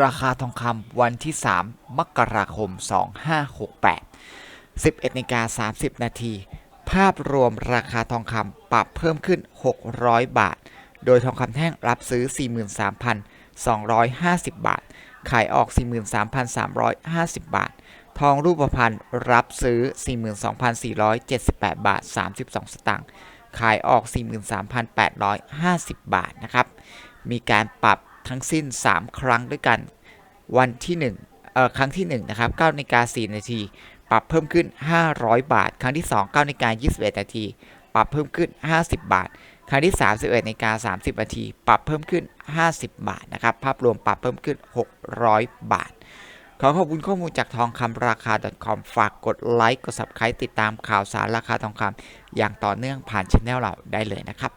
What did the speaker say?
ราคาทองคำวันที่ 3 มกราคม 2568 11นาฬิกา30 นาที ภาพรวมราคาทองคำปรับเพิ่มขึ้น 600 บาท โดยทองคำแท่งรับซื้อ 43,250 บาท ขายออก 43,350 บาท ทองรูปพรรณรับซื้อ 42,478 บาท 32 สตางค์ ขายออก 43,850 บาทนะครับ มีการปรับ ทั้งสิ้น 3 ครั้งด้วยกัน วันที่1เอ่อครั้งที่1นะครับ9นาฬิกา4นาทีปรับเพิ่มขึ้น 500 บาท ครั้งที่ 2 9นาฬิกา21นาทีปรับเพิ่มขึ้น 50 บาท ครั้งที่ 31นาฬิกา30นาทีปรับเพิ่มขึ้น 50 บาทนะครับภาพรวมปรับเพิ่มขึ้น 600 บาท ขอขอบคุณข้อมูลจากทองคำราคา .com ฝากกดไลค์กด subscribe ติดตามข่าวสารราคาทองคำอย่างต่อเนื่องผ่านช anel เราได้เลยนะครับ